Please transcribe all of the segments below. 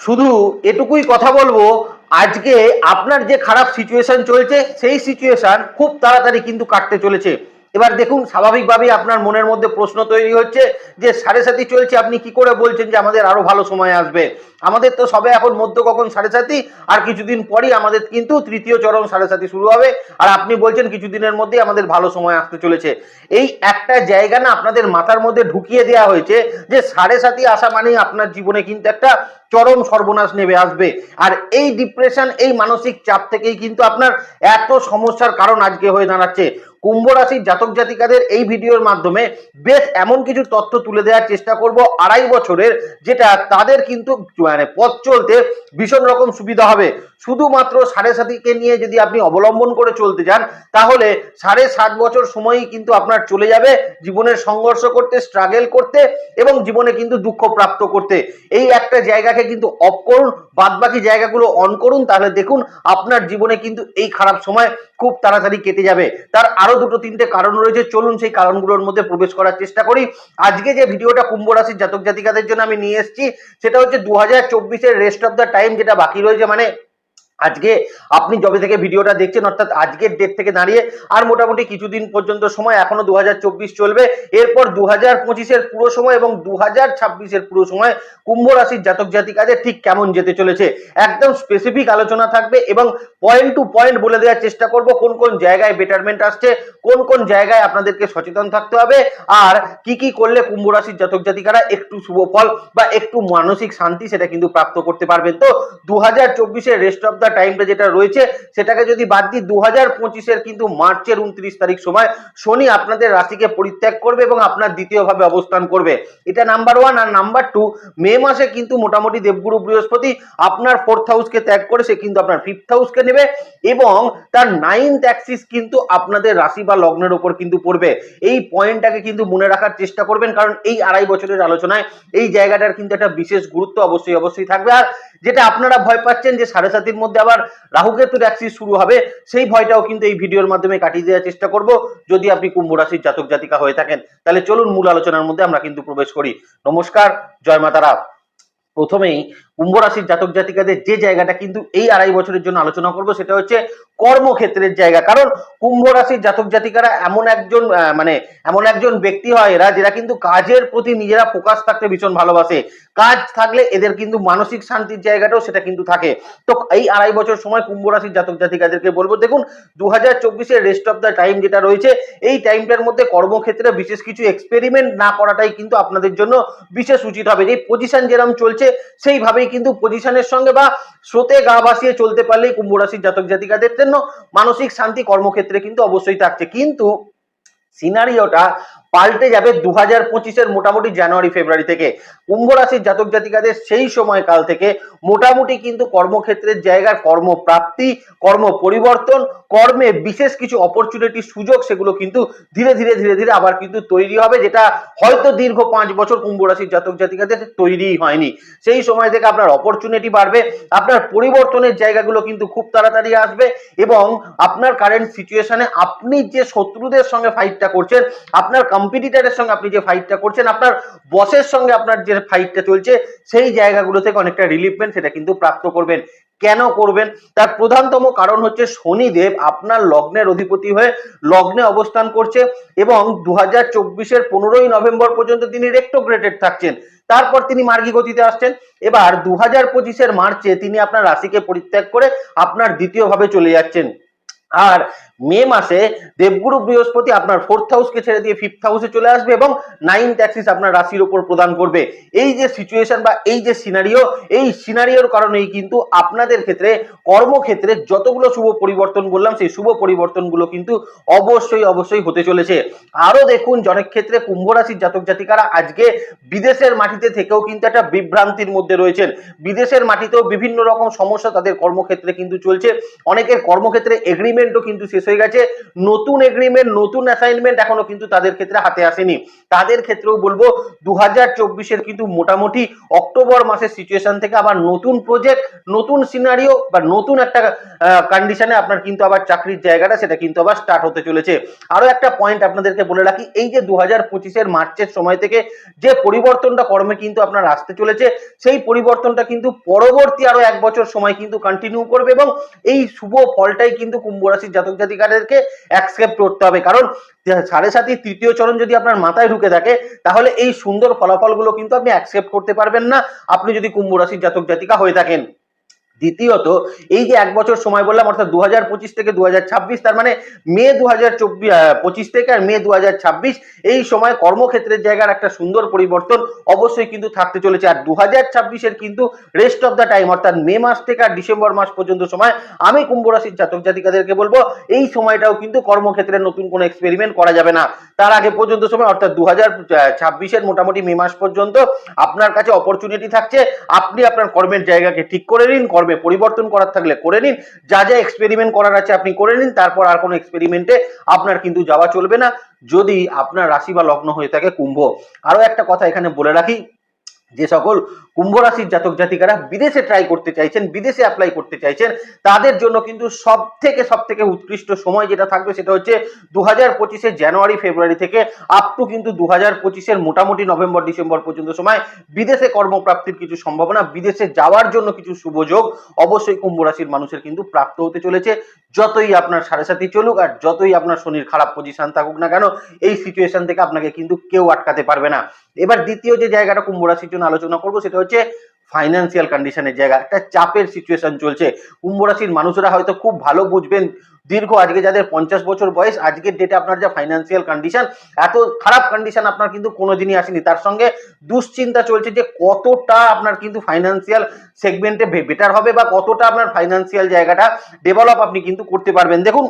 শুধু এটুকুই কথা বলব, আজকে আপনার যে খারাপ সিচুয়েশন চলছে, সেই সিচুয়েশন খুব তাড়াতাড়ি কিন্তু কাটতে চলেছে। এবার দেখুন, স্বাভাবিকভাবেই আপনার মনের মধ্যে প্রশ্ন তৈরি হচ্ছে যে, সাড়ে সাথী চলছে, আপনি কি করে বলছেন যে, আমাদের আরও ভালো সময় আসবে? আমাদের তো সবে এখন মধ্য কখন সাড়ে সাথী আর কিছুদিন পরই আমাদের কিন্তু তৃতীয় চরম সাড়ে সাথী শুরু হবে। আর আপনি বলছেন কিছুদিনের মধ্যেই আমাদের ভালো সময় আসতে চলেছে। এই একটা জায়গা না আপনাদের মাথার মধ্যে ঢুকিয়ে দেওয়া হয়েছে যে, সাড়ে সাথী আসা মানেই আপনার জীবনে কিন্তু একটা চরম সর্বনাশ নেমে আসবে। আর এই ডিপ্রেশন এই মানসিক চাপ থেকেই কিন্তু আপনার এত সমস্যার কারণ আজকে হয়ে দাঁড়াচ্ছে। কুম্ভ রাশির জাতক জাতিকাদের এই ভিডিওর মাধ্যমে বেশ এমন কিছু তথ্য তুলে দেওয়ার চেষ্টা করব আড়াই বছরের, যেটা তাদের কিন্তু মানে পথ চলতে ভীষণ রকম সুবিধা হবে। শুধুমাত্র সাড়ে সাতিকে নিয়ে যদি আপনি অবলম্বন করে চলতে যান, তাহলে সাড়ে সাত বছর সময়ই কিন্তু আপনার চলে যাবে জীবনের সংঘর্ষ করতে স্ট্রাগল করতে এবং জীবনে কিন্তু দুঃখ প্রাপ্ত করতে। এই একটা জায়গাকে কিন্তু অফ করুন বাদ বাকি জায়গাগুলো অন করুন, তাহলে দেখুন আপনার জীবনে কিন্তু এই খারাপ সময় খুব তাড়াতাড়ি কেটে যাবে। তার আরও দুটো তিনটে কারণ রয়েছে, চলুন সেই কারণগুলোর মধ্যে প্রবেশ করার চেষ্টা করি। আজকে যে ভিডিওটা কুম্ভ রাশির জাতক জাতিকাদের জন্য আমি নিয়ে এসেছি, সেটা হচ্ছে দু হাজার চব্বিশের রেস্ট অফ দ্য টাইম যেটা বাকি রয়েছে মানে আজকে আপনি যবে থেকে ভিডিওটা দেখছেন, অর্থাৎ আজকের ডেট থেকে দাঁড়িয়ে আর মোটামুটি কিছুদিন পর্যন্ত সময় এখনও দু হাজার চব্বিশ চলবে। এরপর দু হাজার পুরো সময় এবং দু হাজার পুরো সময় কুম্ভ রাশির জাতক জাতিকাদের ঠিক কেমন যেতে চলেছে। একদম স্পেসিফিক আলোচনা থাকবে এবং পয়েন্ট টু পয়েন্ট বলে দেওয়ার চেষ্টা করব কোন কোন জায়গায় বেটারমেন্ট আসছে, কোন কোন জায়গায় আপনাদেরকে সচেতন থাকতে হবে, আর কি কি করলে কুম্ভ রাশির জাতক জাতিকারা একটু শুভ ফল বা একটু মানসিক শান্তি সেটা কিন্তু প্রাপ্ত করতে পারবেন। তো দু হাজার চব্বিশের রেস্ট অফ দ্য টাইমটা যেটা রয়েছে, সেটাকে যদি বাদ দিই দু হাজার পঁচিশের কিন্তু মার্চের উনত্রিশ তারিখ সময় শনি আপনাদের রাশিকে পরিত্যাগ করবে এবং আপনার দ্বিতীয়ভাবে অবস্থান করবে। এটা নাম্বার ওয়ান আর নাম্বার টু মে মাসে কিন্তু মোটামুটি দেবগুরু বৃহস্পতি আপনার ফোর্থ হাউসকে ত্যাগ করে, সে কিন্তু আপনার ফিফথ হাউসকে নেবে এবং তার নাইনথ অ্যাক্সিস কিন্তু আপনাদের রাশি বা লগ্নের ওপর কিন্তু পড়বে। এই পয়েন্টটাকে কিন্তু মনে রাখার চেষ্টা করবেন, কারণ এই আড়াই বছরের আলোচনায় এই জায়গাটার কিন্তু একটা বিশেষ গুরুত্ব অবশ্যই অবশ্যই থাকবে। আর যেটা আপনারা ভয় পাচ্ছেন যে সাড়ে সাতির মধ্যে আবার রাহুকেতুর অ্যাক্সিস শুরু হবে, সেই ভয়টাও কিন্তু এই ভিডিওর মাধ্যমে কাটিয়ে দেওয়ার চেষ্টা করব। যদি আপনি কুম্ভ রাশির জাতক জাতিকা হয়ে থাকেন, তাহলে চলুন মূল আলোচনার মধ্যে আমরা কিন্তু প্রবেশ করি। নমস্কার, জয় মাতারা। প্রথমেই কুম্ভ রাশির জাতক জাতিকাদের যে জায়গাটা কিন্তু এই আড়াই বছরের জন্য আলোচনা করব, সেটা হচ্ছে কর্মক্ষেত্রের জায়গা। কারণ কুম্ভ রাশির জাতক জাতিকারা এমন একজন মানে এমন একজন ব্যক্তি হয় এরা যারা কিন্তু কাজের প্রতি নিজেরা ফোকাস থাকতে ভীষণ ভালোবাসে। কাজ থাকলে এদের কিন্তু মানসিক শান্তির জায়গাটাও সেটা কিন্তু থাকে। তো এই আড়াই বছর সময় কুম্ভ রাশির জাতক জাতিকাদেরকে বলব, দেখুন দু হাজার চব্বিশের রেস্ট অফ দ্য টাইম যেটা রয়েছে, এই টাইমটার মধ্যে কর্মক্ষেত্রে বিশেষ কিছু এক্সপেরিমেন্ট না করাটাই কিন্তু আপনাদের জন্য বিশেষ উচিত হবে। যে পজিশন যেরকম চলছে, সেইভাবেই কিন্তু পজিশনের সঙ্গে বা স্রোতে গা ভাসিয়ে চলতে পারলেই কুম্ভ রাশির জাতক জাতিকাদের জন্য মানসিক শান্তি কর্মক্ষেত্রে কিন্তু অবশ্যই থাকছে। কিন্তু সিনারিওটা পাল্টে যাবে দু হাজার পঁচিশের মোটামুটি জানুয়ারি, ফেব্রুয়ারি থেকে। কুম্ভ রাশির জাতক জাতিকাদের সেই সময়কাল থেকে মোটামুটি কিন্তু কর্মক্ষেত্রের জায়গার কর্মপ্রাপ্তি, কর্ম পরিবর্তন, কর্মে বিশেষ কিছু অপরচুনিটি সুযোগ সেগুলো কিন্তু ধীরে ধীরে ধীরে ধীরে আবার কিন্তু তৈরি হবে, যেটা হয়তো দীর্ঘ পাঁচ বছর কুম্ভ রাশির জাতক জাতিকাদের তৈরিই হয়নি। সেই সময় থেকে আপনার অপরচুনিটি বাড়বে, আপনার পরিবর্তনের জায়গাগুলো কিন্তু খুব তাড়াতাড়ি আসবে এবং আপনার কারেন্ট সিচুয়েশনে আপনি যে শত্রুদের সঙ্গে ফাইটটা করছেন, আপনার কম্পিটিটারের সঙ্গে আপনি যে ফাইটটা করছেন, আপনার বসের সঙ্গে আপনার যে ফাইটটা চলছে, সেই জায়গাগুলো থেকে অনেকটা রিলিফমেন্ট সেটা কিন্তু প্রাপ্ত করবেন। কেন করবেন? তার প্রধানতম কারণ হচ্ছে শনিদেব আপনার লগ্নের অধিপতি হয়ে লগ্নে অবস্থান করছে এবং দু হাজার চব্বিশের পনেরোই নভেম্বর পর্যন্ত তিনি রেক্টোগ্রেটেড থাকছেন। তারপর তিনি মার্গী গতিতে আসছেন। এবার দু হাজার পঁচিশের মার্চে তিনি আপনার রাশিকে পরিত্যাগ করে আপনার দ্বিতীয়ভাবে চলে যাচ্ছেন। আর মে মাসে দেবগুরু বৃহস্পতি আপনার ফোর্থ হাউসকে ছেড়ে দিয়ে ফিফথ হাউসে চলে আসবে এবং নাইন ট্যাক্সিস আপনার রাশির উপর প্রদান করবে। এই যে সিচুয়েশন বা এই যে সিনারিও এই সিনারিওর কারণেই কিন্তু আপনাদের ক্ষেত্রে কর্মক্ষেত্রে যতগুলো শুভ পরিবর্তন বললাম, সেই শুভ পরিবর্তনগুলো কিন্তু অবশ্যই অবশ্যই হতে চলেছে। আরও দেখুন অনেক ক্ষেত্রে কুম্ভ রাশির জাতক জাতিকারা আজকে বিদেশের মাটিতে থেকেও কিন্তু একটা বিভ্রান্তির মধ্যে রয়েছেন। বিদেশের মাটিতেও বিভিন্ন রকম সমস্যা তাদের কর্মক্ষেত্রে কিন্তু চলছে। অনেকের কর্মক্ষেত্রে এগ্রিমেন্ট এগ্রিমেন্টও কিন্তু শেষ হয়ে গেছে। নতুন এগ্রিমেন্ট নতুন অ্যাসাইনমেন্ট এখনও কিন্তু তাদের ক্ষেত্রে হাতে আসেনি। তাদের ক্ষেত্রেও বলব দু হাজার কিন্তু মোটামুটি অক্টোবর মাসের সিচুয়েশন থেকে আবার নতুন প্রজেক্ট নতুন সিনারিও বা নতুন একটা কন্ডিশনে আপনার কিন্তু আবার চাকরির জায়গাটা সেটা কিন্তু আবার স্টার্ট হতে চলেছে। আরও একটা পয়েন্ট আপনাদেরকে বলে রাখি, এই যে দু হাজার পঁচিশের মার্চের সময় থেকে যে পরিবর্তনটা কর্মে কিন্তু আপনার আসতে চলেছে, সেই পরিবর্তনটা কিন্তু পরবর্তী আরও এক বছর সময় কিন্তু কন্টিনিউ করবে এবং এই শুভ ফলটাই কিন্তু কুম্ভ রাশির জাতক জাতিকাদেরকে অ্যাকসেপ্ট করতে হবে। কারণ সাড়ে সাতই তৃতীয় চরণ যদি আপনার মাথায় ঢুকে থাকে, তাহলে এই সুন্দর ফলাফলগুলো কিন্তু আপনি অ্যাকসেপ্ট করতে পারবেন না। আপনি যদি কুম্ভ রাশির জাতক জাতিকা হয়ে থাকেন। দ্বিতীয়ত, এই যে এক বছর সময় বললাম, অর্থাৎ দু হাজার পঁচিশ থেকে দু হাজার ছাব্বিশ, তার মানে মে দু হাজার থেকে আর মে দু হাজার ছাব্বিশ, এই সময় কর্মক্ষেত্রের জায়গার একটা সুন্দর পরিবর্তন অবশ্যই কিন্তু থাকতে চলেছে। আর দু হাজার কিন্তু রেস্ট অফ দ্য টাইম অর্থাৎ মে মাস থেকে আর ডিসেম্বর মাস পর্যন্ত সময় আমি কুম্ভ রাশির জাতক জাতিকাদেরকে বলব, এই সময়টাও কিন্তু কর্মক্ষেত্রে নতুন কোনো এক্সপেরিমেন্ট করা যাবে না। তার আগে পর্যন্ত সময়, অর্থাৎ দু হাজার মোটামুটি মে মাস পর্যন্ত আপনার কাছে অপরচুনিটি থাকছে, আপনি আপনার কর্মের জায়গাকে ঠিক করে নিন কর্মে পরিবর্তন করার থাকলে করে নিন। যা যা এক্সপেরিমেন্ট করার আছে আপনি করে নিন, তারপর আর কোনো এক্সপেরিমেন্টে আপনার কিন্তু যাওয়া চলবে না। যদি আপনার রাশি বা লগ্ন হয়ে থাকে কুম্ভ। আরও একটা কথা এখানে বলে রাখি যে সকল কুম্ভ রাশির জাতক জাতিকারা বিদেশে ট্রাই করতে চাইছেন, বিদেশে অ্যাপ্লাই করতে চাইছেন, তাদের জন্য কিন্তু সব থেকে সব থেকে উৎকৃষ্ট সময় যেটা থাকবে সেটা হচ্ছে দু হাজার পঁচিশের জানুয়ারি, ফেব্রুয়ারি থেকে আপ টু কিন্তু দু হাজার পঁচিশের মোটামুটি নভেম্বর, ডিসেম্বর পর্যন্ত সময় বিদেশে কর্মপ্রাপ্তির কিছু সম্ভাবনা, বিদেশে যাওয়ার জন্য কিছু শুভযোগ অবশ্যই কুম্ভ রাশির মানুষের কিন্তু প্রাপ্ত হতে চলেছে। যতই আপনার সাড়ে সাথী চলুক আর যতই আপনার শনির খারাপ পজিশন থাকুক না কেন, এই সিচুয়েশন থেকে আপনাকে কিন্তু কেউ আটকাতে পারবে না। এবার দ্বিতীয় যে জায়গাটা কুম্ভ রাশির জন্য আলোচনা করব, সেটা হচ্ছে ফাইন্যান্সিয়াল কন্ডিশনের জায়গা। একটা চাপের সিচুয়েশন চলছে। কুম্ভ রাশির মানুষরা হয়তো খুব ভালো বুঝবেন, দীর্ঘ আজকে যাদের পঞ্চাশ বছর বয়স, আজকের ডেটে আপনার যা ফাইন্যান্সিয়াল কন্ডিশন এত খারাপ কন্ডিশন আপনার কিন্তু কোনোদিনই আসেনি। তার সঙ্গে দুশ্চিন্তা চলছে যে কতটা আপনার কিন্তু ফাইন্যান্সিয়াল সেগমেন্টে বেটার হবে বা কতটা আপনার ফাইন্যান্সিয়াল জায়গাটা ডেভেলপ আপনি কিন্তু করতে পারবেন। দেখুন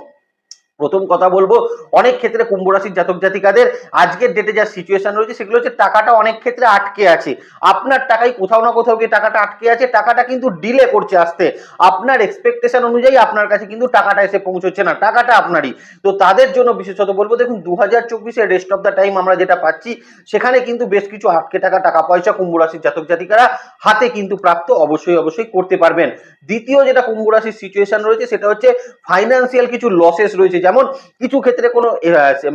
প্রথম কথা বলব, অনেক ক্ষেত্রে কুম্ভ রাশির জাতক জাতিকাদের আজকের ডেটে যা সিচুয়েশন রয়েছে সেগুলো হচ্ছে টাকাটা অনেক ক্ষেত্রে আটকে আছে। আপনার টাকায় কোথাও না কোথাও গিয়ে টাকাটা আটকে আছে, টাকাটা কিন্তু ডিলে করছে আসতে। আপনার এক্সপেকটেশন অনুযায়ী আপনার কাছে কিন্তু টাকাটা এসে পৌঁছচ্ছে না, টাকাটা আপনারই। তো তাদের জন্য বিশেষত বলব, দেখুন দু হাজার চব্বিশের রেস্ট অফ দ্য টাইম আমরা যেটা পাচ্ছি, সেখানে কিন্তু বেশ কিছু আটকে টাকা টাকা পয়সা কুম্ভ রাশির জাতক জাতিকারা হাতে কিন্তু প্রাপ্ত অবশ্যই অবশ্যই করতে পারবেন। দ্বিতীয় যেটা কুম্ভ রাশির সিচুয়েশন রয়েছে, সেটা হচ্ছে ফাইন্যান্সিয়াল কিছু লসেস রয়েছে যেমন কিছু ক্ষেত্রে কোনো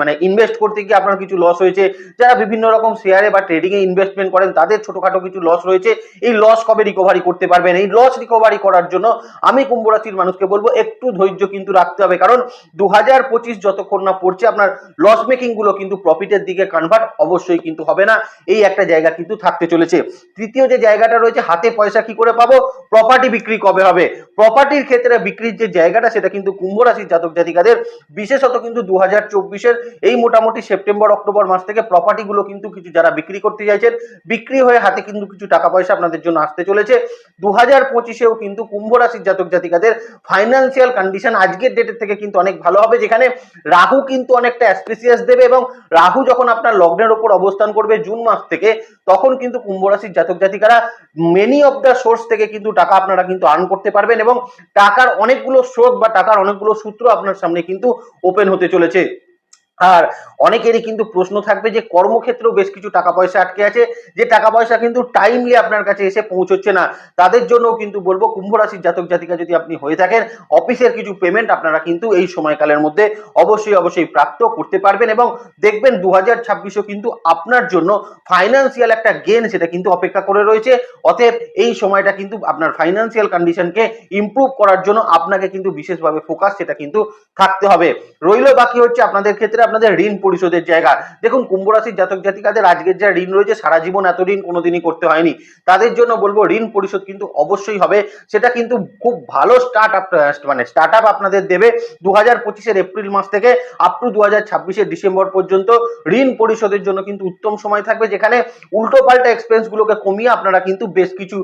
মানে ইনভেস্ট করতে গিয়ে আপনার কিছু লস হয়েছে, যারা বিভিন্ন রকম শেয়ারে বা ট্রেডিংয়ে ইনভেস্টমেন্ট করেন, তাদের ছোটখাটো কিছু লস রয়েছে। এই লস কবে রিকভারি করতে পারবেন? এই লস রিকভারি করার জন্য আমি কুম্ভ রাশির মানুষকে বলব, একটু ধৈর্য কিন্তু রাখতে হবে। কারণ দু হাজার পঁচিশ যতক্ষণ না পড়ছে, আপনার লস মেকিংগুলো কিন্তু প্রফিটের দিকে কনভার্ট অবশ্যই কিন্তু হবে না। এই একটা জায়গা কিন্তু থাকতে চলেছে। তৃতীয় যে জায়গাটা রয়েছে, হাতে পয়সা কি করে পাবো? প্রপার্টি বিক্রি কবে হবে? প্রপার্টির ক্ষেত্রে বিক্রির যে জায়গাটা, সেটা কিন্তু কুম্ভ রাশির জাতক জাতিকাদের বিশেষত কিন্তু দু হাজার এই মোটামুটি সেপ্টেম্বর, অক্টোবর মাস থেকে প্রপার্টি গুলো কিন্তু কিছু যারা বিক্রি করতে চাইছেন, বিক্রি হয়ে হাতে কিন্তু কিছু টাকা পয়সা আপনাদের জন্য আসতে চলেছে। দু হাজার পঁচিশেও কিন্তু কুম্ভ রাশির জাতক জাতিকাদের ফাইন্যান্সিয়াল কন্ডিশন আজকের ডেটের থেকে কিন্তু অনেক ভালো হবে, যেখানে রাহু কিন্তু অনেকটা অ্যাসপিসিয়াস দেবে এবং রাহু যখন আপনার লগ্নের ওপর অবস্থান করবে জুন মাস থেকে, তখন কিন্তু কুম্ভ রাশির জাতক জাতিকারা মেনি অফ দ্য সোর্স থেকে কিন্তু টাকা আপনারা কিন্তু আর্ন করতে পারবেন এবং টাকার অনেকগুলো স্রোত বা টাকার অনেকগুলো সূত্র আপনার সামনে কিন্তু ওপেন হতে চলেছে। আর অনেকেরই কিন্তু প্রশ্ন থাকবে যে কর্মক্ষেত্রেও বেশ কিছু টাকা পয়সা আটকে আছে, যে টাকা পয়সা কিন্তু টাইমলি আপনার কাছে এসে পৌঁছচ্ছে না। তাদের জন্য কিন্তু বলব কুম্ভ রাশির জাতক জাতিকা যদি আপনি হয়ে থাকেন, অফিসের কিছু পেমেন্ট আপনারা কিন্তু এই সময়কালের মধ্যে অবশ্যই অবশ্যই প্রাপ্ত করতে পারবেন এবং দেখবেন দু হাজার কিন্তু আপনার জন্য ফাইন্যান্সিয়াল একটা গেন সেটা কিন্তু অপেক্ষা করে রয়েছে। অতএব এই সময়টা কিন্তু আপনার ফাইন্যান্সিয়াল কন্ডিশনকে ইমপ্রুভ করার জন্য আপনাকে কিন্তু বিশেষভাবে ফোকাস সেটা কিন্তু থাকতে হবে। রইল বাকি হচ্ছে আপনাদের ক্ষেত্রে। আপনাদের ঋণ পরিশোধের জায়গা। দেখুন, কুম্ভ রাশির জাতক জাতিকাদের আজকের যা ঋণ রয়েছে, সারা জীবন এত ঋণ কোনোদিনই করতে হয়নি। তাদের জন্য বলব, ঋণ পরিশোধ কিন্তু অবশ্যই হবে। সেটা কিন্তু খুব ভালো স্টার্ট আপ মানে স্টার্ট আপ আপনাদের দেবে দু হাজার পঁচিশের এপ্রিল মাস থেকে আপ টু দু হাজার ছাব্বিশের ডিসেম্বর পর্যন্ত। ঋণ পরিশোধের জন্য কিন্তু উত্তম সময় থাকবে, যেখানে উল্টো পাল্টা এক্সপেন্স গুলোকে কমিয়ে আপনারা কিন্তু বেশ কিছু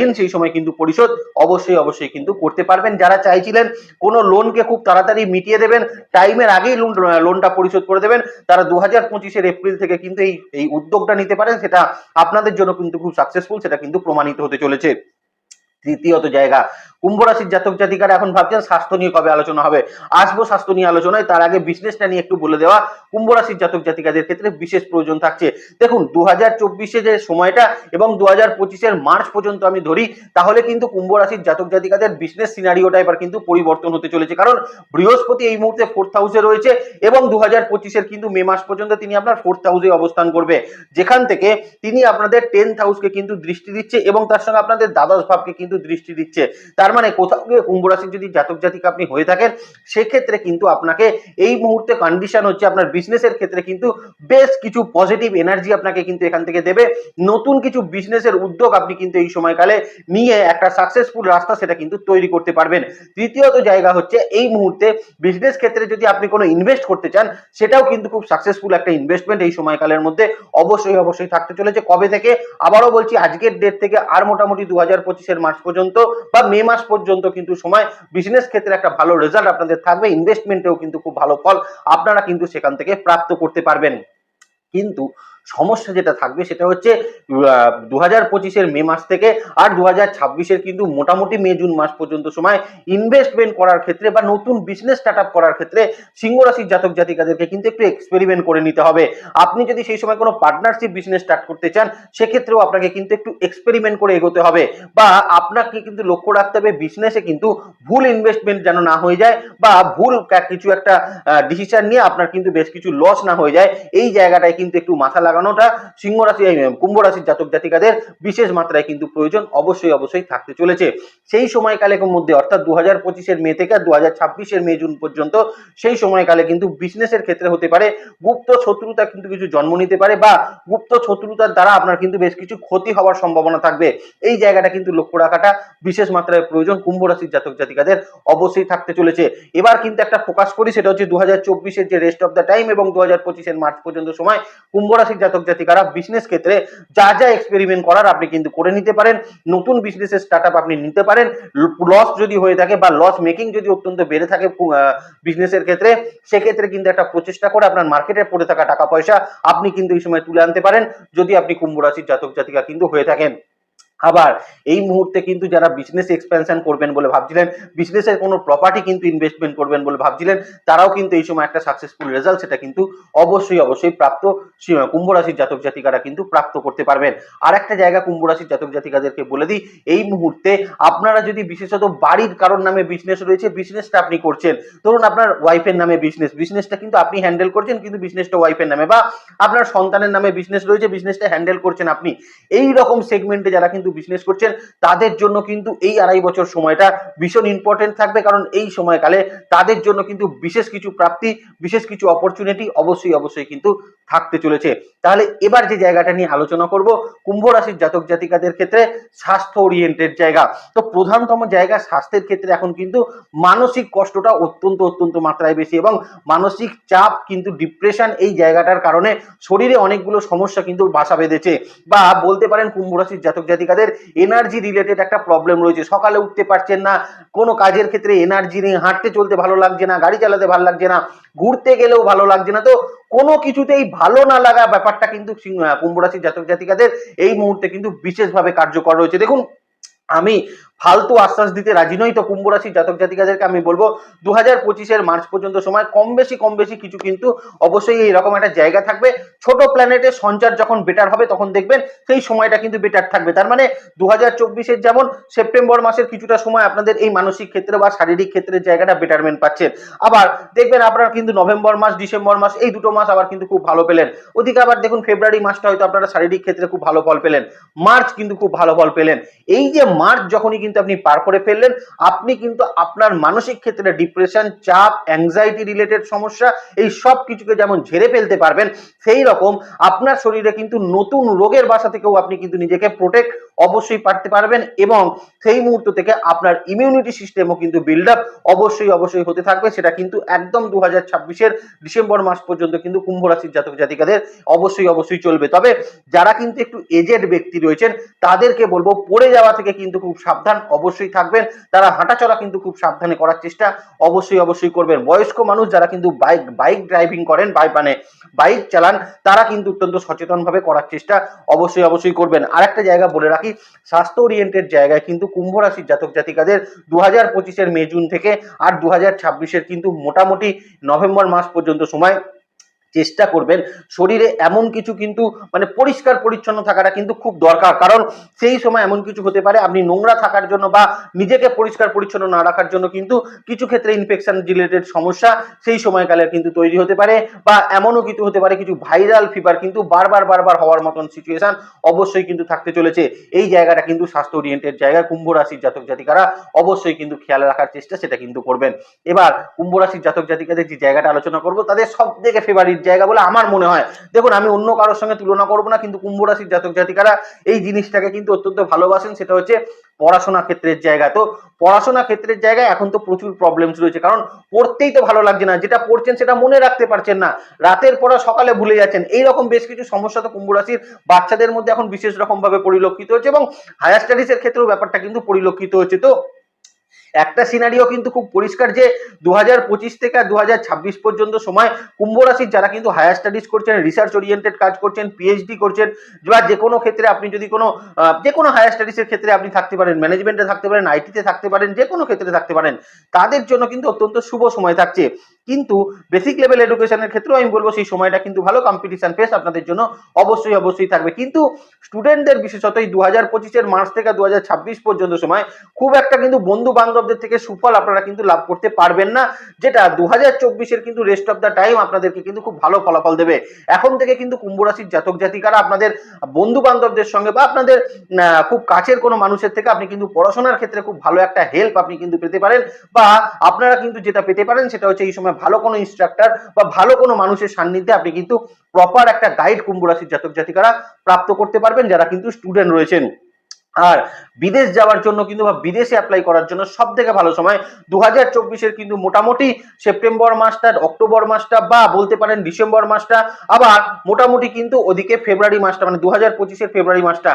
ঋণ সেই সময় কিন্তু পরিশোধ অবশ্যই অবশ্যই কিন্তু করতে পারবেন। যারা চাইছিলেন কোনো লোনকে খুব তাড়াতাড়ি মিটিয়ে দেবেন টাইমের আগেই লোন লোনটা পরিশোধ করে দেবেন। তারা দু হাজার পঁচিশের এপ্রিল থেকে কিন্তু এই এই উদ্যোগটা নিতে পারেন, সেটা আপনাদের জন্য কিন্তু খুব সাকসেসফুল সেটা কিন্তু প্রমাণিত হতে চলেছে। তৃতীয়ত জায়গা কুম্ভ রাশির জাতক জাতিকারা এখন ভাবছেন স্বাস্থ্য নিয়ে কবে আলোচনা হবে? আসব স্বাস্থ্য নিয়ে আলোচনায়, তার আগে বিজনেসটা নিয়ে একটু বলে দেওয়া। কুম্ভ রাশির জাতক জাতিকাদের ক্ষেত্রে বিশেষ প্রয়োজন থাকছে। দেখুন দু হাজার যে সময়টা এবং দু হাজার পঁচিশের মার্চ পর্যন্ত আমি ধরি, তাহলে কিন্তু কুম্ভ রাশির জাতক জাতিকাদের বিজনেস সিনারিওটা এবার কিন্তু পরিবর্তন হতে চলেছে। কারণ বৃহস্পতি এই মুহূর্তে ফোর্থ হাউসে রয়েছে এবং দু হাজার পঁচিশের কিন্তু মে মাস পর্যন্ত তিনি আপনার ফোর্থ হাউসে অবস্থান করবে। যেখান থেকে তিনি আপনাদের টেন্থ হাউসকে কিন্তু দৃষ্টি দিচ্ছে এবং তার সঙ্গে আপনাদের দ্বাদশ ভাবকে কিন্তু দৃষ্টি দিচ্ছে। তার মানে কোথাও গিয়ে কুম্ভ রাশির যদি জাতক জাতিক আপনি হয়ে থাকেন, সেক্ষেত্রে কিন্তু আপনাকে এই মুহূর্তে কন্ডিশন হচ্ছে আপনার বিজনেসের ক্ষেত্রে কিন্তু বেশ কিছু পজিটিভ এনার্জি আপনাকে কিন্তু এখান থেকে দেবে। নতুন কিছু বিজনেসের উদ্যোগ আপনি কিন্তু এই সময়কালে নিয়ে একটা সাকসেসফুল রাস্তা সেটা কিন্তু তৈরি করতে পারবেন। তৃতীয়ত জায়গা হচ্ছে এই মুহূর্তে বিজনেস ক্ষেত্রে যদি আপনি কোনো ইনভেস্ট করতে চান, সেটাও কিন্তু খুব সাকসেসফুল একটা ইনভেস্টমেন্ট এই সময়কালের মধ্যে অবশ্যই অবশ্যই থাকতে চলেছে। কবে থেকে? আবারও বলছি, আজকের ডেট থেকে আর মোটামুটি দু হাজার পঁচিশের মাস পর্যন্ত বা মে মাস পর্যন্ত কিন্তু সময় বিজনেস ক্ষেত্রে একটা ভালো রেজাল্ট আপনাদের থাকবে ইনভেস্টমেন্টেও কিন্তু খুব ভালো ফল আপনারা কিন্তু সেখান থেকে প্রাপ্ত করতে পারবেন। কিন্তু সমস্যা যেটা থাকবে সেটা হচ্ছে দু হাজার পঁচিশের মে মাস থেকে আর দু হাজার ছাব্বিশের কিন্তু মোটামুটি মে, জুন মাস পর্যন্ত সময় ইনভেস্টমেন্ট করার ক্ষেত্রে বা নতুন বিজনেস স্টার্ট আপ করার ক্ষেত্রে সিংহ রাশির জাতক জাতিকাদেরকে কিন্তু একটু এক্সপেরিমেন্ট করে নিতে হবে। আপনি যদি সেই সময় কোনো পার্টনারশিপ বিজনেস স্টার্ট করতে চান, সেক্ষেত্রেও আপনাকে কিন্তু একটু এক্সপেরিমেন্ট করে এগোতে হবে বা আপনাকে কিন্তু লক্ষ্য রাখতে হবে বিজনেসে কিন্তু ভুল ইনভেস্টমেন্ট যেন না হয়ে যায় বা ভুল কিছু একটা ডিসিশন নিয়ে আপনার কিন্তু বেশ কিছু লস না হয়ে যায়। এই জায়গাটায় কিন্তু একটু মাথা লাগানোটা সিংহ রাশি কুম্ভ রাশির জাতক জাতিকাদের বিশেষ মাত্রায় কিন্তু প্রয়োজন অবশ্যই অবশ্যই থাকতে চলেছে। সেই সময়কালের মধ্যে, অর্থাৎ দু হাজার পঁচিশের মে থেকে দু হাজার ছাব্বিশের মে জুন পর্যন্ত, সেই সময়কালে কিন্তু বিজনেসের ক্ষেত্রে হতে পারে, গুপ্ত শত্রুতা কিন্তু কিছু জন্ম নিতে পারে বা গুপ্ত শত্রুতার দ্বারা আপনার কিন্তু বেশ কিছু ক্ষতি হওয়ার সম্ভাবনা থাকবে। এই জায়গাটা কিন্তু লক্ষ্য রাখাটা বিশেষ মাত্রায় প্রয়োজন কুম্ভ রাশির জাতক জাতিকাদের অবশ্যই থাকতে চলেছে। এবার কিন্তু একটা ফোকাস করি, সেটা হচ্ছে দু হাজার চব্বিশের যে রেস্ট অফ দ্য টাইম এবং দু হাজার পঁচিশের মার্চ পর্যন্ত সময়, কুম্ভ রাশির জাতক জাতিকারা বিজনেস ক্ষেত্রে যা যা এক্সপেরিমেন্ট করার আপনি কিন্তু করে নিতে পারেন। নতুন বিজনেসের স্টার্ট আপ আপনি নিতে পারেন। লস যদি হয়ে থাকে বা লস মেকিং যদি অত্যন্ত বেড়ে থাকে বিজনেসের ক্ষেত্রে, সেক্ষেত্রে কিন্তু একটা প্রচেষ্টা করে আপনার মার্কেটে পড়ে থাকা টাকা পয়সা আপনি কিন্তু এই সময় তুলে আনতে পারেন। যদি আপনি কুম্ভ রাশির জাতক জাতিকা কিন্তু হয়ে থাকেন। আবার এই মুহূর্তে কিন্তু যারা বিজনেস এক্সপেনশন করবেন বলে ভাবছিলেন বিজনেসের কোনো প্রপার্টি কিন্তু ইনভেস্টমেন্ট করবেন বলে ভাবছিলেন, তারাও কিন্তু এই সময় একটা সাকসেসফুল রেজাল্ট সেটা কিন্তু অবশ্যই অবশ্যই প্রাপ্ত কুম্ভ রাশির জাতক জাতিকারা কিন্তু প্রাপ্ত করতে পারবেন। আর একটা জায়গা কুম্ভ রাশির জাতক জাতিকাদেরকে বলে দিই, এই মুহূর্তে আপনারা যদি বিশেষত বাড়ির কারোর নামে বিজনেস রয়েছে বিজনেসটা আপনি করছেন। ধরুন আপনার ওয়াইফের নামে বিজনেস বিজনেসটা কিন্তু আপনি হ্যান্ডেল করছেন, কিন্তু বিজনেসটা ওয়াইফের নামে বা আপনার সন্তানের নামে বিজনেস রয়েছে বিজনেসটা হ্যান্ডেল করছেন আপনি। এই রকম সেগমেন্টে যারা কিন্তু বিজনেস করছেন, তাদের জন্য কিন্তু এই আড়াই বছর সময়টা ভীষণ ইম্পর্টেন্ট থাকবে। কারণ এই সময়কালে তাদের জন্য কিন্তু বিশেষ কিছু প্রাপ্তি, বিশেষ কিছু অপরচুনিটি অবশ্যই অবশ্যই কিন্তু থাকতে চলেছে। তাহলে এবার যে জায়গাটা নিয়ে আলোচনা করব, কুম্ভ রাশির জাতক জাতিকাদের ক্ষেত্রে স্বাস্থ্য ওরিয়েন্টেড জায়গা। তো প্রধানতম জায়গা স্বাস্থ্যের ক্ষেত্রে এখন কিন্তু মানসিক কষ্টটা অত্যন্ত অত্যন্ত মাত্রায় বেশি এবং মানসিক চাপ কিন্তু ডিপ্রেশন এই জায়গাটার কারণে শরীরে অনেকগুলো সমস্যা কিন্তু বাসা বেঁধেছে। বা বলতে পারেন কুম্ভ রাশির জাতক জাতিকাদের এনার্জি রিলেটেড একটা প্রবলেম রয়েছে। সকালে উঠতে পারছেন না, কোনো কাজের ক্ষেত্রে এনার্জি নেই হাঁটতে চলতে ভালো লাগছে না, গাড়ি চালাতে ভালো লাগছে না, ঘুরতে গেলেও ভালো লাগছে না। তো কোনো কিছুতেই ভালো না লাগা ব্যাপারটা কিন্তু কুম্ভরাশির জাতক জাতিকাদের এই মুহূর্তে কিন্তু বিশেষভাবে কার্যকর রয়েছে। দেখুন, আমি ফালতু আশ্বাস দিতে রাজি নই তো কুম্ভ রাশির জাতক জাতিকাদেরকে আমি বলব দু হাজার পঁচিশের মার্চ পর্যন্ত সময় কম বেশি কম বেশি কিছু কিন্তু অবশ্যই এইরকম একটা জায়গা থাকবে। ছোট প্ল্যানেটের সঞ্চার যখন বেটার হবে তখন দেখবেন সেই সময়টা কিন্তু বেটার থাকবে। তার মানে দু হাজার চব্বিশের যেমন সেপ্টেম্বর মাসের কিছুটা সময় আপনাদের এই মানসিক ক্ষেত্রে বা শারীরিক ক্ষেত্রের জায়গাটা বেটারমেন্ট পাচ্ছেন। আবার দেখবেন আপনারা কিন্তু নভেম্বর মাস, ডিসেম্বর মাস এই দুটো মাস আবার কিন্তু খুব ভালো পেলেন। ওদিকে আবার দেখুন ফেব্রুয়ারি মাসটা হয়তো আপনারা শারীরিক ক্ষেত্রে খুব ভালো ফল পেলেন। মার্চ কিন্তু খুব ভালো ফল পেলেন। এই যে মার্চ যখনই কিন্তু আপনি পার করে ফেললেন। আপনি কিন্তু আপনার মানসিক ক্ষেত্রে ডিপ্রেশন চাপ অ্যাংজাইটি রিলেটেড সমস্যা, এই সব কিছুকে যেমন ঝেড়ে ফেলতে পারবেন, সেই রকম আপনার শরীরে কিন্তু নতুন রোগের বাসা থেকেও আপনি কিন্তু নিজেকে প্রোটেক্ট অবশ্যই পারতে পারবেন এবং সেই মুহূর্ত থেকে আপনার ইমিউনিটি সিস্টেমও কিন্তু বিল্ড আপ অবশ্যই অবশ্যই হতে থাকবে। সেটা কিন্তু একদম দু হাজার ছাব্বিশের ডিসেম্বর মাস পর্যন্ত কিন্তু কুম্ভ রাশির জাতক জাতিকাদের অবশ্যই অবশ্যই চলবে। তবে যারা কিন্তু একটু এজেড ব্যক্তি রয়েছেন, তাদেরকে বলব, পড়ে যাওয়া থেকে কিন্তু খুব সাবধান অবশ্যই থাকবেন। তারা হাঁটাচলা কিন্তু খুব সাবধানে করার চেষ্টা অবশ্যই অবশ্যই করবেন। বয়স্ক মানুষ যারা কিন্তু বাইক বাইক ড্রাইভিং করেন বাইক মানে বাইক চালান, তারা কিন্তু অত্যন্ত সচেতনভাবে করার চেষ্টা অবশ্যই অবশ্যই করবেন। আর একটা জায়গা বলে রাখি স্বাস্থ্য ওরিয়েন্টেড জায়গায় কিন্তু কুম্ভ রাশির জাতক জাতিকাদের দু হাজার পঁচিশের মে, জুন থেকে আর দু হাজার ছাব্বিশের কিন্তু মোটামুটি নভেম্বর মাস পর্যন্ত সময় চেষ্টা করবেন। শরীরে এমন কিছু কিন্তু মানে পরিষ্কার পরিচ্ছন্ন থাকাটা কিন্তু খুব দরকার। কারণ সেই সময় এমন কিছু হতে পারে, আপনি নোংরা থাকার জন্য বা নিজেকে পরিষ্কার পরিচ্ছন্ন না রাখার জন্য কিন্তু কিছু ক্ষেত্রে ইনফেকশন রিলেটেড সমস্যা সেই সময়কালে কিন্তু তৈরি হতে পারে বা এমনও কিছু হতে পারে কিছু ভাইরাল ফিভার কিন্তু বারবার বারবার হওয়ার মতন সিচুয়েশন অবশ্যই কিন্তু থাকতে চলেছে। এই জায়গাটা কিন্তু স্বাস্থ্য ওরিয়েন্টেড জায়গা। কুম্ভ রাশির জাতক জাতিকারা অবশ্যই কিন্তু খেয়াল রাখার চেষ্টা সেটা কিন্তু করবেন। এবার কুম্ভ রাশির জাতক জাতিকাদের যে জায়গাটা আলোচনা করব, তাদের সব থেকে ফেভারিট জায়গা বলে আমার মনে হয়। দেখুন, আমি অন্য কারোর সঙ্গে তুলনা করব না, কিন্তু কুম্ভ রাশির জাতক জাতিকারা এই জিনিসটাকে কিন্তু অত্যন্ত ভালোবাসেন, সেটা হচ্ছে পড়াশোনা ক্ষেত্রের জায়গা। তো পড়াশোনা ক্ষেত্রের জায়গায় এখন তো প্রচুর প্রবলেমস রয়েছে, কারণ পড়তেই তো ভালো লাগছে না, যেটা পড়ছেন সেটা মনে রাখতে পারছেন না। রাতের পড়া সকালে ভুলে যাচ্ছেন। এই রকম বেশ কিছু সমস্যা তো কুম্ভ রাশির বাচ্চাদের মধ্যে এখন বিশেষ রকম ভাবে পরিলক্ষিত হচ্ছে এবং হায়ার স্টাডিজের ক্ষেত্রেও ব্যাপারটা কিন্তু পরিলক্ষিত হচ্ছে। তো একটা সিনারিও কিন্তু খুব পরিষ্কার যে দু হাজার পঁচিশ থেকে দু হাজার ছাব্বিশ পর্যন্ত সময় কুম্ভ রাশির যারা কিন্তু হায়ার স্টাডিজ করছেন রিসার্চ ওরিয়েন্টেড কাজ করছেন পিএইচডি করছেন বা যে কোনো ক্ষেত্রে আপনি যদি কোনো যে কোনো হায়ার স্টাডিজের ক্ষেত্রে আপনি থাকতে পারেন ম্যানেজমেন্টে থাকতে পারেন আইটিতে থাকতে পারেন, যে কোনো ক্ষেত্রে থাকতে পারেন, তাদের জন্য কিন্তু অত্যন্ত শুভ সময় থাকছে। কিন্তু বেসিক লেভেল এডুকেশনের ক্ষেত্রেও আমি বলব সেই সময়টা কিন্তু ভালো কম্পিটিশন ফেস আপনাদের জন্য অবশ্যই অবশ্যই থাকবে। কিন্তু স্টুডেন্টদের বিশেষত এই দু হাজার পঁচিশের মার্চ থেকে দু পর্যন্ত সময় খুব একটা কিন্তু বন্ধু বান্ধবদের থেকে সুফল আপনারা কিন্তু লাভ করতে পারবেন না, যেটা দু হাজার চব্বিশের কিন্তু রেস্ট অফ দ্য টাইম আপনাদেরকে কিন্তু খুব ভালো ফলাফল দেবে। এখন থেকে কিন্তু কুম্ভ রাশির জাতক জাতিকারা আপনাদের বন্ধু বান্ধবদের সঙ্গে বা আপনাদের খুব কাছের কোনো মানুষের থেকে আপনি কিন্তু পড়াশোনার ক্ষেত্রে খুব ভালো একটা হেল্প আপনি কিন্তু পেতে পারেন বা আপনারা কিন্তু যেটা পেতে পারেন সেটা হচ্ছে এই সময় ভালো কোনো ইনস্ট্রাক্টর বা ভালো কোনো মানুষের সান্নিধ্যে আপনি কিন্তু প্রপার একটা গাইড কুম্ভ রাশির জাতক জাতিকারা প্রাপ্ত করতে পারবেন, যারা কিন্তু স্টুডেন্ট রয়েছেন। আর বিদেশ যাওয়ার জন্য কিন্তু বা বিদেশে অ্যাপ্লাই করার জন্য সব থেকে ভালো সময় দু হাজার চব্বিশের কিন্তু মোটামুটি সেপ্টেম্বর মাসটা, অক্টোবর মাসটা বা বলতে পারেন ডিসেম্বর মাসটা, আবার মোটামুটি কিন্তু ওদিকে ফেব্রুয়ারি মাসটা মানে দু হাজার পঁচিশের ফেব্রুয়ারি মাসটা,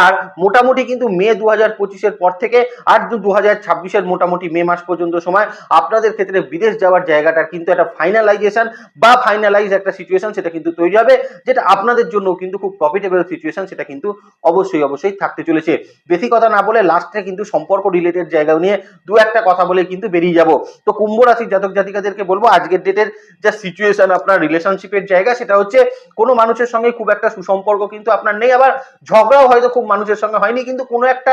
আর মোটামুটি কিন্তু মে দু হাজার পঁচিশের পর থেকে আর দু হাজার ছাব্বিশের মোটামুটি মে মাস পর্যন্ত সময় আপনাদের ক্ষেত্রে বিদেশ যাওয়ার জায়গাটার কিন্তু একটা ফাইনালাইজেশন বা ফাইনালাইজ একটা সিচুয়েশন সেটা কিন্তু তৈরি হবে, যেটা আপনাদের জন্য কিন্তু খুব প্রফিটেবল সিচুয়েশন সেটা কিন্তু অবশ্যই অবশ্যই থাকতে চলেছে। বেশি কথা না বলে লাস্টে কিন্তু সম্পর্ক রিলেটেড জায়গা নিয়ে দু একটা কথা বলে কিন্তু বেরিয়ে যাব। তো কুম্ভ রাশির জাতক জাতিকাদেরকে বলব, আজকের ডেটের যা সিচুয়েশন আপনার রিলেশনশিপের জায়গা, সেটা হচ্ছে কোনো মানুষের সঙ্গে খুব একটা সুসম্পর্ক কিন্তু আপনার নেই। আবার ঝগড়াও হয়তো খুব মানুষের সঙ্গে হয়নি, কিন্তু কোনো একটা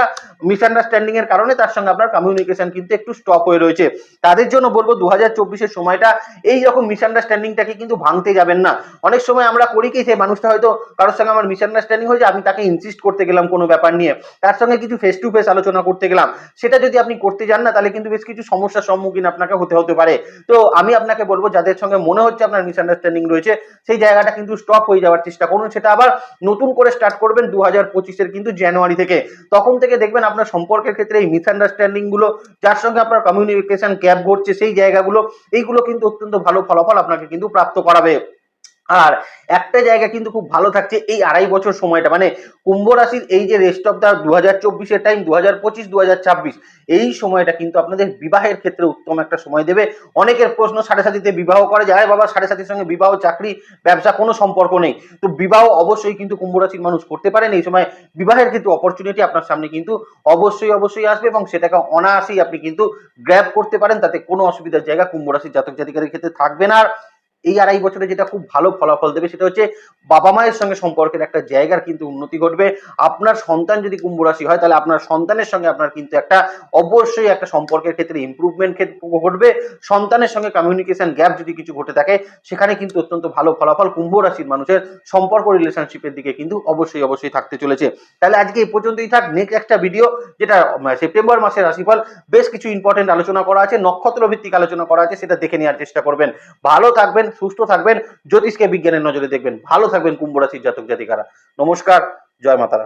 মিসআন্ডারস্ট্যান্ডিং এর কারণে তার সঙ্গে আপনার কমিউনিকেশন কিন্তু একটু স্টপ হয়ে রয়েছে। তাদের জন্য বলব দু হাজার সময়টা এই রকম মিসআন্ডারস্ট্যান্ডিংটাকে কিন্তু ভাঙতে যাবেন না। অনেক সময় আমরা করি কি সেই মানুষটা হয়তো কারোর সঙ্গে আমার মিসআন্ডারস্ট্যান্ডিং হয়েছে, আমি তাকে ইনসিস্ট করতে গেলাম কোনো ব্যাপার নিয়ে। তার সঙ্গে কিছু ফেস টু ফেস আলোচনা করতে গেলাম। সেটা যদি আপনি করতে যান না, তাহলে কিন্তু বেশ কিছু সমস্যার সম্মুখীন আপনাকে হতে হতে পারে। তো আমি আপনাকে বলব, যাদের সঙ্গে মনে হচ্ছে আপনার মিসআন্ডারস্ট্যান্ডিং রয়েছে, সেই জায়গাটা কিন্তু স্টপ হয়ে যাওয়ার চেষ্টা করুন। সেটা আবার নতুন করে স্টার্ট করবেন দু হাজার পঁচিশের কিন্তু জানুয়ারি থেকে। তখন থেকে দেখবেন আপনার সম্পর্কের ক্ষেত্রে এই মিসআন্ডারস্ট্যান্ডিংগুলো, যার সঙ্গে আপনার কমিউনিকেশন গ্যাপ ঘটছে, সেই জায়গাগুলো, এইগুলো কিন্তু অত্যন্ত ভালো ফলাফল আপনাকে কিন্তু প্রাপ্ত করাবে। আর একটা জায়গা কিন্তু খুব ভালো থাকছে এই আড়াই বছর সময়টা মানে কুম্ভ রাশির এই যে রেস্ট অফ দ্য দু হাজার চব্বিশের টাইম দু হাজার পঁচিশ দু হাজার ছাব্বিশ, এই সময়টা কিন্তু আপনাদের বিবাহের ক্ষেত্রে উত্তম একটা সময় দেবে। অনেকের প্রশ্ন সাড়ে সাথীতে বিবাহ করে যায় বাবা, সাড়ে সাথীর সঙ্গে বিবাহ, চাকরি, ব্যবসা কোনো সম্পর্ক নেই। তো বিবাহ অবশ্যই কিন্তু কুম্ভ রাশির মানুষ করতে পারেন। এই সময় বিবাহের কিন্তু অপরচুনিটি আপনার সামনে কিন্তু অবশ্যই অবশ্যই আসবে এবং সেটাকে অনায়াসেই আপনি কিন্তু গ্র্যাব করতে পারেন। তাতে কোনো অসুবিধার জায়গা কুম্ভ রাশির জাতক জাতিকারের ক্ষেত্রে থাকবে না। আর এই আড়াই বছরে যেটা খুব ভালো ফলাফল দেবে সেটা হচ্ছে বাবা মায়ের সঙ্গে সম্পর্কের একটা জায়গার কিন্তু উন্নতি ঘটবে। আপনার সন্তান যদি কুম্ভ রাশি হয়, তাহলে আপনার সন্তানের সঙ্গে আপনার কিন্তু একটা অবশ্যই একটা সম্পর্কের ক্ষেত্রে ইম্প্রুভমেন্ট ঘটবে। সন্তানের সঙ্গে কমিউনিকেশন গ্যাপ যদি কিছু ঘটে থাকে, সেখানে কিন্তু অত্যন্ত ভালো ফলাফল কুম্ভ রাশির মানুষের সম্পর্ক রিলেশনশিপের দিকে কিন্তু অবশ্যই অবশ্যই থাকতে চলেছে। তাহলে আজকে এই পর্যন্তই থাক। নেক্সট একটা ভিডিও যেটা সেপ্টেম্বর মাসের রাশিফল, বেশ কিছু ইম্পর্টেন্ট আলোচনা করা আছে নক্ষত্র ভিত্তিক আলোচনা করা আছে, সেটা দেখে নেওয়ার চেষ্টা করবেন। ভালো থাকবেন সুস্থ থাকবেন। জ্যোতিষকে বিজ্ঞানের নজরে দেখবেন। ভালো থাকবেন কুম্ভ রাশির জাতক জাতিকারা। নমস্কার, জয় মাতারা।